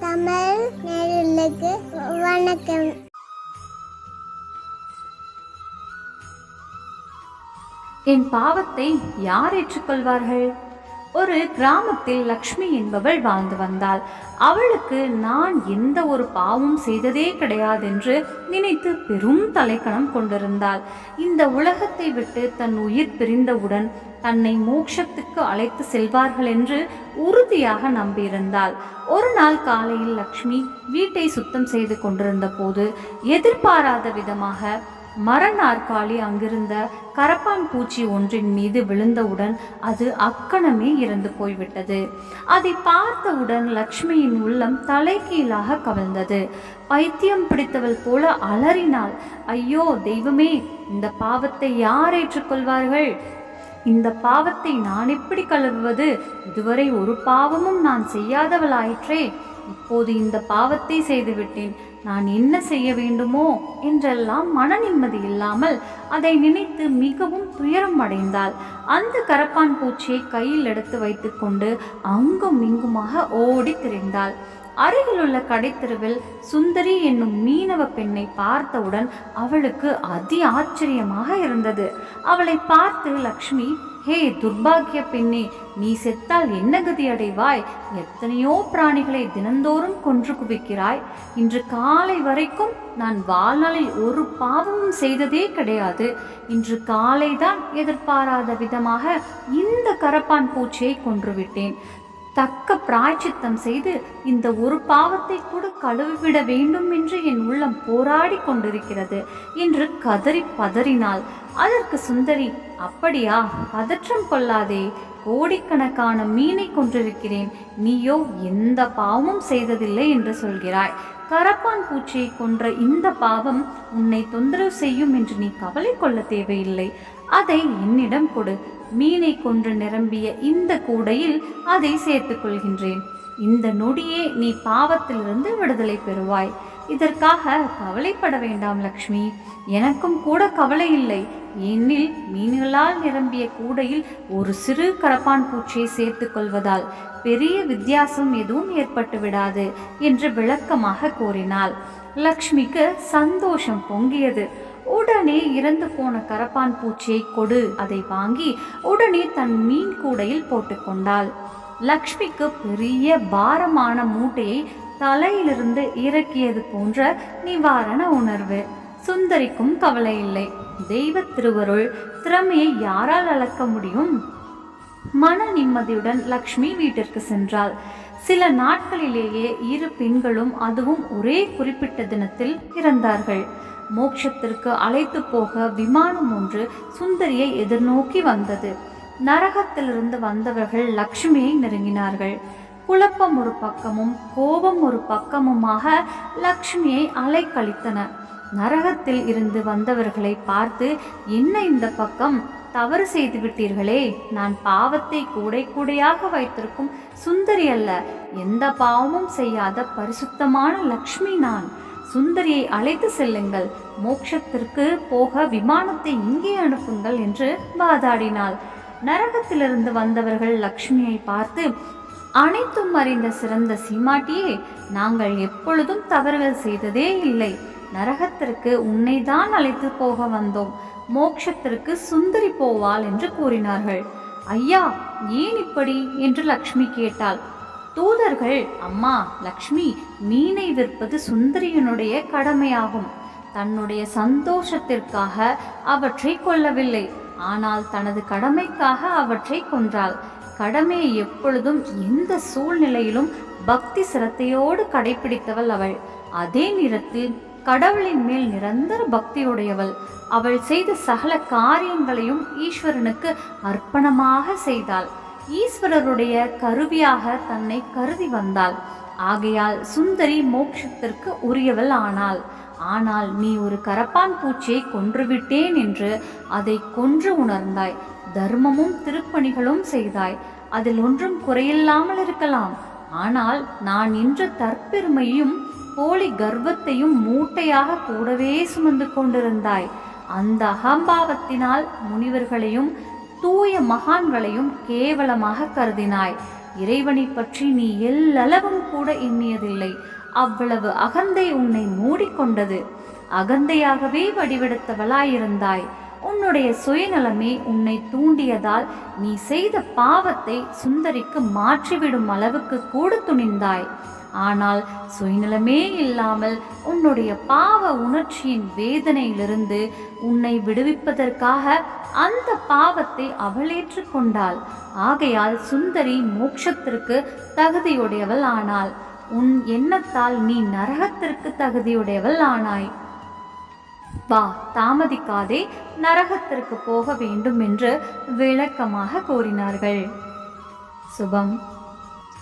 தமிழ் நேயர்களுக்கு வணக்கம். என் பாவத்தை யார் ஏற்றுக்கொள்வார்கள்? ஒரு கிராமத்தில் லக்ஷ்மி என்பவள் வாழ்ந்து வந்தாள். அவளுக்கு நான் எந்த ஒரு பாவம் செய்ததே கிடையாதென்று நினைத்து பெரும் தலைக்கணம் கொண்டிருந்தாள். இந்த உலகத்தை விட்டு தன் உயிர் பிரிந்தவுடன் தன்னை மோட்சத்துக்கு அழைத்து செல்வார்கள் என்று உறுதியாக நம்பியிருந்தாள். ஒரு நாள் காலையில் லக்ஷ்மி வீட்டை சுத்தம் செய்து கொண்டிருந்த போது எதிர்பாராத விதமாக மர நாற்காலி அங்கிருந்த கரப்பான் பூச்சி ஒன்றின் மீது விழுந்தவுடன் அது அக்கணமே இறந்து போய்விட்டது. அதை பார்த்தவுடன் லக்ஷ்மியின் உள்ளம் தலைகீழாக கவிழ்ந்தது. பைத்தியம் பிடித்தவள் போல அலறினாள். ஐயோ தெய்வமே இந்த பாவத்தை யார் ஏற்றுக்கொள்வார்கள்? இந்த பாவத்தை நான் எப்படி கழுவுவது? இதுவரை ஒரு பாவமும் நான் செய்யாதவளாயிற்றே. இப்போது இந்த பாவத்தை செய்துவிட்டேன். நான் என்ன செய்ய வேண்டுமோ என்றெல்லாம் மன நிம்மதி இல்லாமல் அதை நினைத்து மிகவும் துயரம் அடைந்தாள். அந்த கரப்பான் பூச்சியை கையில் எடுத்து வைத்துக்கொண்டு அங்கும் இங்குமாக ஓடி திரிந்தாள். அருகிலுள்ள கடைத்தெருவில் சுந்தரி என்னும் மீனவ பெண்ணை பார்த்தவுடன் அவளுக்கு அதி ஆச்சரியமாக இருந்தது. அவளை பார்த்து லக்ஷ்மி ஹே துர்பாகிய பெண்ணே நீ செத்தால் என்ன கதி அடைவாய்? எத்தனையோ பிராணிகளை தினந்தோறும் கொன்று குவிக்கிறாய். இன்று காலை வரைக்கும் நான் வாழ்நாளில் ஒரு பாவமும் செய்ததே கிடையாது. இன்று காலைதான் எதிர்பாராத விதமாக இந்த கரப்பான் பூச்சியை கொன்றுவிட்டேன் தக்க பிராய்ச்சித்தம் செய்து இந்த ஒரு பாவத்தை கூட கழுவிவிட வேண்டும் என்று என் உள்ளம் போராடி கொண்டிருக்கிறது. என்று கதறி பதறினாள் அதற்கு சுந்தரி அப்படியா? பதற்றம் கொள்ளாதே. கோடிக்கணக்கான மீனை கொன்றிருக்கிறேன். நீயோ எந்த பாவமும் செய்ததில்லை என்று சொல்கிறாய். கரப்பான் பூச்சியை கொன்ற இந்த பாவம் உன்னை தொந்தரவு செய்யும் என்று நீ கவலை கொள்ள தேவையில்லை. அதை என்னிடம் கொடு. மீனை கொன்று நிரம்பிய இந்த கூடையில் அதை சேர்த்துக் கொள்கின்றேன் இந்த நொடியே நீ பாவத்திலிருந்து விடுதலை பெறுவாய். இதற்காக கவலைப்பட வேண்டாம் லக்ஷ்மி. எனக்கும் கூட கவலை இல்லை. ஏனில் மீன்களால் நிரம்பிய கூடையில் ஒரு சிறு கரப்பான் பூச்சியை சேர்த்துக் கொள்வதால் பெரிய வித்தியாசம் எதுவும் ஏற்பட்டு விடாது என்று விளக்கமாக கூறினாள். லக்ஷ்மிக்கு சந்தோஷம் பொங்கியது. உடனே இறந்து போன கரப்பான் பூச்சியை கொடு அதை வாங்கி உடனே தன் மீன் கூடையில் போட்டுக்கொண்டாள் லக்ஷ்மிக்கு பெரிய பாரமான மூட்டையை தலையிலிருந்து இறக்கியது போன்ற நிவாரண உணர்வு. சுந்தரிக்கும் கவலை இல்லை. தெய்வ திருவருள் திறமையை யாரால் அளக்க முடியும்? மன நிம்மதியுடன் லக்ஷ்மி வீட்டிற்கு சென்றாள். சில நாட்களிலேயே இரு பெண்களும் அதுவும் ஒரே குறிப்பிட்ட தினத்தில் இறந்தார்கள். மோட்சத்திற்கு அழைத்து போக விமானம் ஒன்று சுந்தரியை எதிர்நோக்கி வந்தது. நரகத்திலிருந்து வந்தவர்கள் லக்ஷ்மியை நெருங்கினார்கள். குழப்பம் ஒரு பக்கமும் கோபம் ஒரு பக்கமுமாக லக்ஷ்மியை அலைக்கழித்தன. நரகத்தில் இருந்து வந்தவர்களை பார்த்து என்ன இந்த பக்கம்? தவறு செய்து விட்டீர்களே. நான் பாவத்தை கூடை கூடையாக வைத்திருக்கும் சுந்தரி அல்ல. எந்த பாவமும் செய்யாத பரிசுத்தமான லக்ஷ்மி நான். சுந்தரியை அழைத்து செல்லுங்கள். மோட்சத்திற்கு போக விமானத்தை இங்கே அனுப்புங்கள் என்று வாதாடினாள். நரகத்திலிருந்து வந்தவர்கள் லக்ஷ்மியை பார்த்து அனைத்தும் அறிந்த சிறந்த சீமாட்டியே நாங்கள் எப்பொழுதும் தவறுகள் செய்ததே இல்லை. நரகத்திற்கு உன்னை தான் அழைத்து போக வந்தோம். மோட்சத்திற்கு சுந்தரி போவாள் என்று கூறினார்கள். ஐயா ஏன் இப்படி? என்று லக்ஷ்மி கேட்டாள். தூதர்கள் அம்மா லக்ஷ்மி மீனை விற்பது சுந்தரியினுடைய கடமையாகும். தன்னுடைய சந்தோஷத்திற்காக அவற்றை கொல்லவில்லை ஆனால் தனது கடமைக்காக அவற்றை கொன்றாள். கடமையை எப்பொழுதும் எந்த சூழ்நிலையிலும் பக்தி சிரத்தையோடு கடைபிடித்தவள் அவள். அதே நேரத்தில் கடவுளின் மேல் நிரந்தர பக்தியுடையவள். அவள் செய்த சகல காரியங்களையும் ஈஸ்வரனுக்கு அர்ப்பணமாக செய்தாள். ஈஸ்வரருடைய கருவியாக தன்னை கருதி வந்தாள். ஆகையால் சுந்தரி மோட்சத்திற்கு உரியவள் ஆனாள். ஆனால் நீ ஒரு கரப்பான் பூச்சியை கொன்றுவிட்டேன் என்று அதை கொன்று உணர்ந்தாய். தர்மமும் திருப்பணிகளும் செய்தாய். அதில் ஒன்றும் குறையில்லாமல் இருக்கலாம். ஆனால் நான் இன்று தற்பெருமையும் போலி கர்வத்தையும் மூட்டையாக கூடவே சுமந்து கொண்டிருந்தாய். அந்த அகம்பாவத்தினால் முனிவர்களையும் தூய மகான்களையும் கேவலமாக கருதினாய். இறைவனை பற்றி நீ எல்லளவும் கூட எண்ணியதில்லை. அவ்வளவு அகந்தை உன்னை மூடிக்கொண்டது. அகந்தையாகவே வடிவெடுத்தவளாயிருந்தாய். உன்னுடைய சுயநலமே உன்னை தூண்டியதால் நீ செய்த பாவத்தை சுந்தரிக்கு மாற்றிவிடும் அளவுக்கு கூட துணிந்தாய். ஆனால் சுயநலமே இல்லாமல் உன்னுடைய பாவ உணர்ச்சியின் வேதனையிலிருந்து உன்னை விடுவிப்பதற்காக அந்த பாவத்தை அவள் ஏற்றுக்கொண்டாள் ஆகையால் சுந்தரி மோட்சத்திற்கு தகுதியுடையவள் ஆனாள். உன் எண்ணத்தால் நீ நரகத்திற்கு தகுதியுடையவள் ஆனாய். வா தாமதிக்காதே நரகத்திற்கு போக வேண்டும் என்று விளக்கமாக கூறினார்கள் சுபம்.